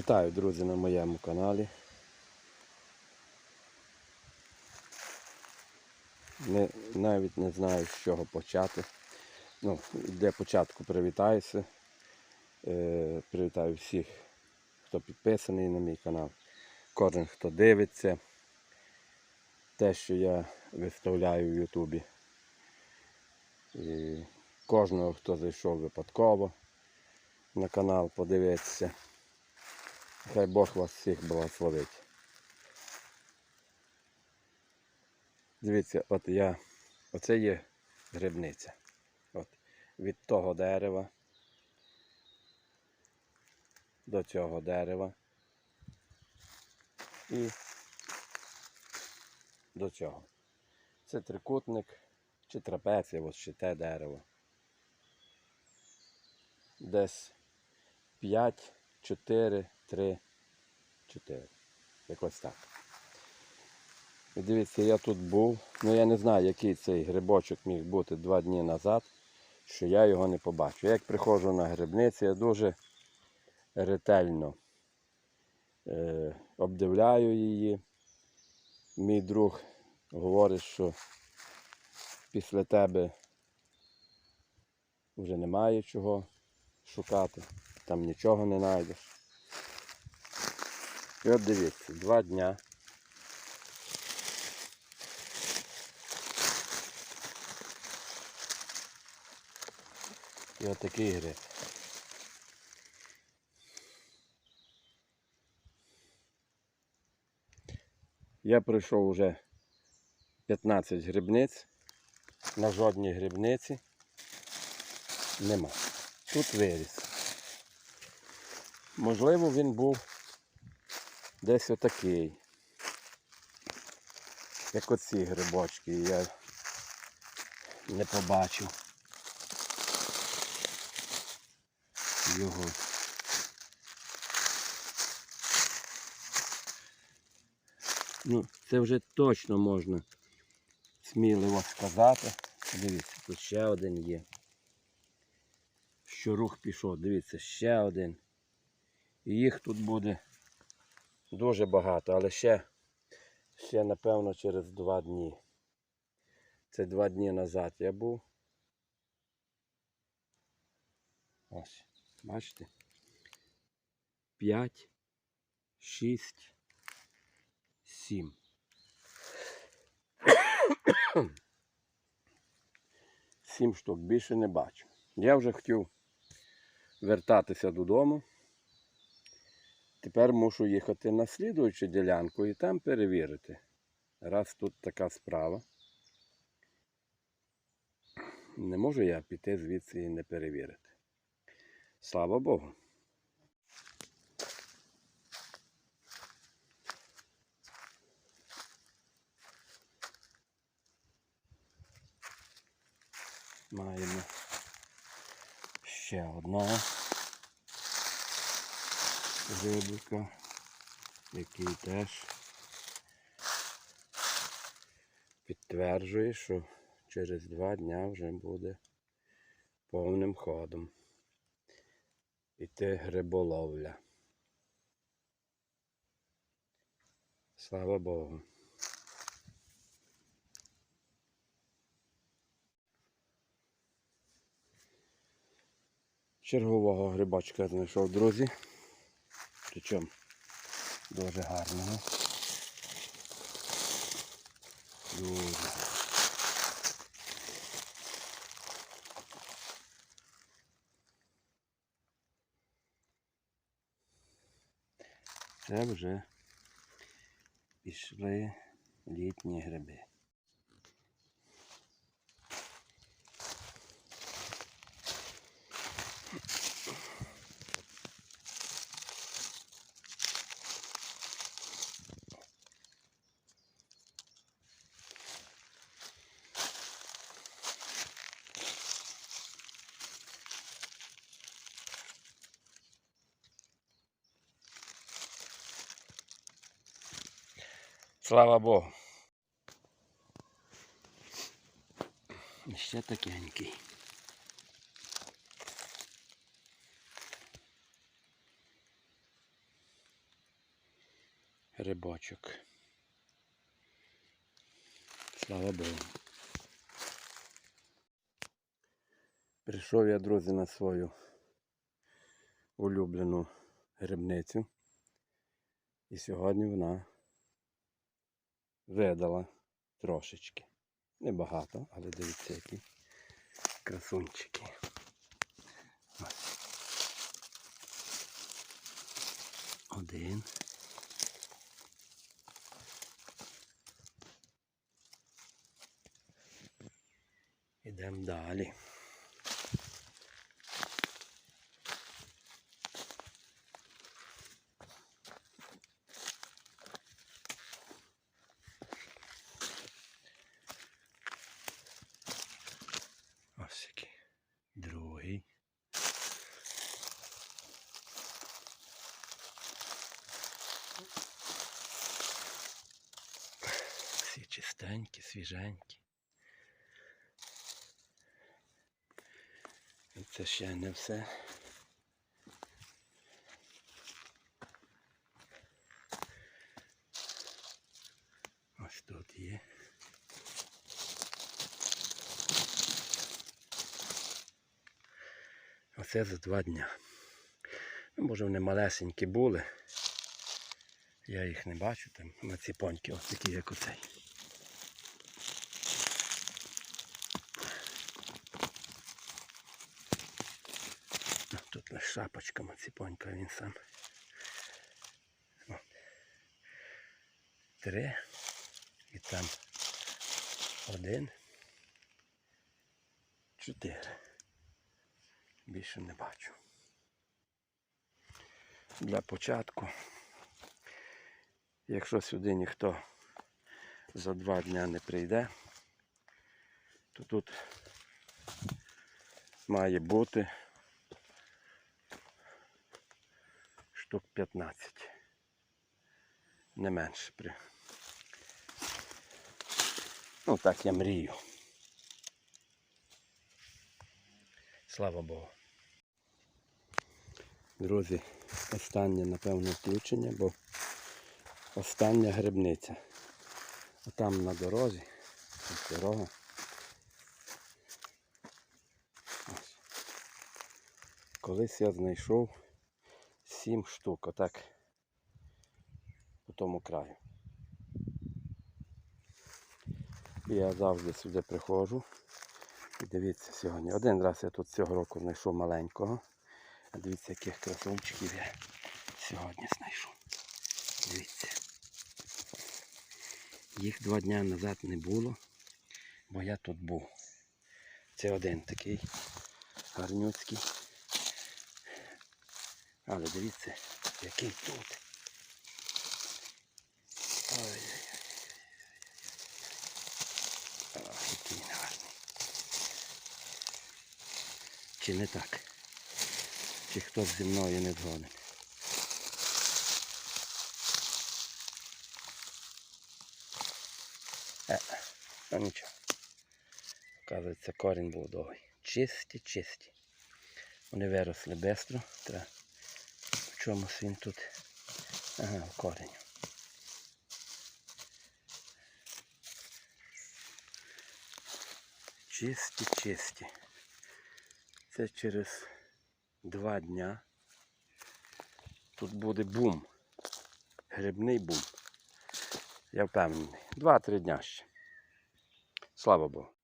Вітаю, друзі, на моєму каналі. Не, навіть не знаю, з чого почати. Ну, для початку привітаюся. Е, привітаю всіх, хто підписаний на мій канал. Кожен, хто дивиться те, що я виставляю в Ютубі. І кожного, хто зайшов випадково на канал, подивитися. Хай Бог вас всіх благословить. Дивіться, от я, оце є грибниця. От, від того дерева до цього дерева і до цього. Це трикутник чи трапеція, ось ще те дерево. Десь 5, 4, 3, 4. Якось так. Дивіться, я тут був. Ну я не знаю, який цей грибочок міг бути два дні назад, що я його не побачив. Як приходжу на грибницю, я дуже ретельно е, обдивляю її. Мій друг говорить, що після тебе вже немає чого шукати, там нічого не знайдеш. І от дивіться, два дня. І отакий гриб. Я пройшов вже 15 грибниць. На жодній грибниці нема. Тут виріс. Можливо, він був десь отакий. Як оці грибочки я не побачив його. Ну, це вже точно можна сміливо сказати. Дивіться, тут ще один є. Що рух пішов, дивіться, ще один. І їх тут буде дуже багато, але ще, ще напевно через два дні. Це два дні назад я був. Ось, бачите? П'ять, шість, сім. Сім штук більше не бачу. Я вже хотів вертатися додому. Тепер мушу їхати на слідуючу ділянку і там перевірити. Раз тут така справа. Не можу я піти звідси і не перевірити. Слава Богу. Маємо ще одного рибика, який теж підтверджує, що через два дня вже буде повним ходом іти гриболовля. Слава Богу. Чергового грибочка знайшов, друзі. Причому дуже гарного. Дуже. Це вже пішли літні гриби. Слава Богу. Ще такенький. Рибочок. Слава Богу. Прийшов я, друзі, на свою улюблену грибницю. І сьогодні вона видала трошечки. Небагато, але дивіться, які красунчики. Один. Ідемо далі. Ось який. Другий. Всі чистенькі, свіженькі. Це ще не все. Ось тут є. Оце за два дня. Ну, може вони малесенькі були. Я їх не бачу там на ці поньки, ось такі як оцей. Ну, Тут лише шапочка маціпонька, він сам. Три. І там один. Чотири. Більше не бачу. Для початку, якщо сюди ніхто за два дня не прийде, то тут має бути штук 15. Не менше. Ну так я мрію. Слава Богу. Друзі, останнє, напевно, включення, бо остання грибниця. А там на дорозі, дорога. Ось. Колись я знайшов сім штук, отак по тому краю. Я завжди сюди приходжу. І дивіться сьогодні. Один раз я тут цього року знайшов маленького. А дивіться, яких красунчиків я сьогодні знайшов. Дивіться. Їх два дні назад не було, бо я тут був. Це один такий гарнюцький. Але дивіться, який тут. Який гарний. Чи не так? Чи хтось зі мною не згоден? Е, ну нічого. Оказується, корінь був довгий. Чисті, чисті. Вони виросли швидко. Чомусь він тут. Ага, в корінь. Чисті, чисті. Це через два дня. Тут буде бум. Грибний бум. Я впевнений. Два-три дня ще. Слава Богу.